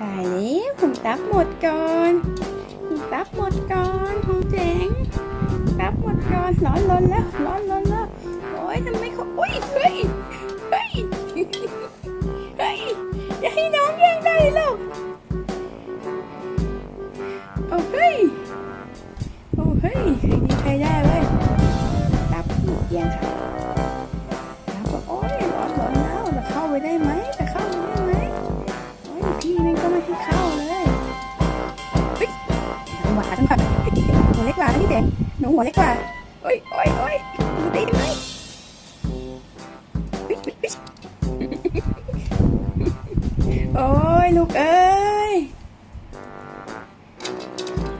ตายแล้วผมตับหมดก่อนผมตับหมดก่อนของเจ๋งตับหมดก่อนร้อนลนแล้วร้อนลนแล้วโอ้ยทำไมเขาโอ้ยเฮ้ยเฮ้ยเฮ้ยอย่าให้น้องแย่งได้หรอกโอ้เฮ้ยโอ้เฮ้ยใครดีใครได้เว้ยตับหมดยังค่ะ หนูหวาจังค่ะหนูเล็กกว่านะพี่เด็กหนูหัวเล็กกว่าโอ้ยโอ้ยโอ้ยหนูตีได้ไหมโอ้ยลูกเอ้ย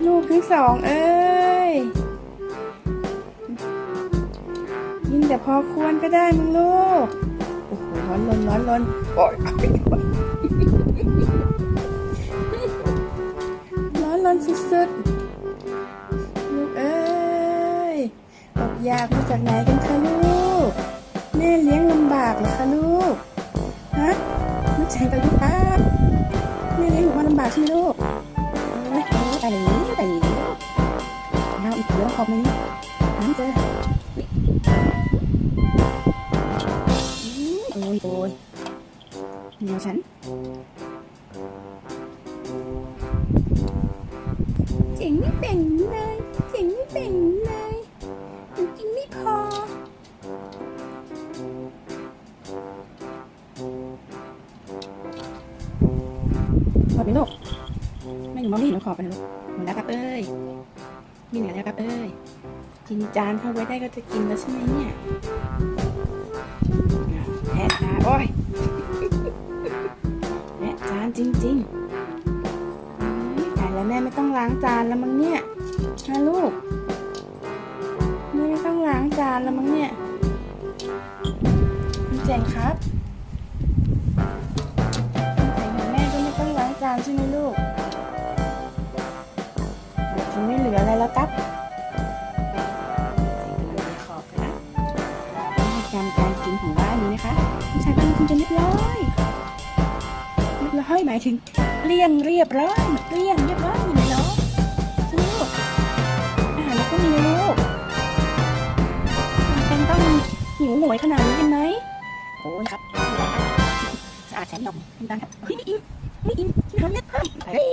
ลูกทั้งสองเอ้ยกินแต่พอควรก็ได้มึงลูก โอ้โหร้อนรนร้อนรนโอ้ยร้อนรนสุดๆ ลูกเอ้ยอดอยากมาจากไหนกันคะลูก แม่เลี้ยงลำบากเหรอคะลูก ฮะลูกชายกับลูกครับแม่เลี้ยงหนูมาลำบากใช่ไหมลูกโอ้ยโอ้ยตายแล้วตายแล้วเอาอีกเรื่องขอบมนี่หาไม่เจอโอ้ยโอ้ยเหนียวฉัน เจ๋งไม่แบ่งเลยเจ๋งไม่แบ่งเลยหนูกินไม่พอ ขอบไหมลูกไม่หนูมองไม่เห็นหนูขอบไปลูกหมดแล้วครับเอ้ยมีเหลือแล้วครับเอ้ย กินจานเข้าไว้ได้ก็จะกินแล้วใช่ไหมเนี่ยอ้าวแทะจาโอ้ย ม่ไม่ต้องล้างจานแล้วมั้งเนี่ยนะลูกแม่ไม่ต้องล้างจานแล้วมั้งเนี่ยคุณเจงครับแต่ของแม่ก็ไม่ต้องล้างจานใช่ไหมลูกฉันไม่เหลืออะไรแล้วครับขอบนะนี่คือการการกินของบ้านนี้นะคะผู้ชายบ้านคุณจะเรียบร้อยเรียบร้อยหมายถึงเรียงเรียบร้อยเรียงเรียบร้อย วโหวยขนาดนี้กันไหมโอ้ยครับสะอาดแสนหยองคุณตังครับเฮ้ยไม่อินไม่อินทำเล็บเพิ่มเฮ้ย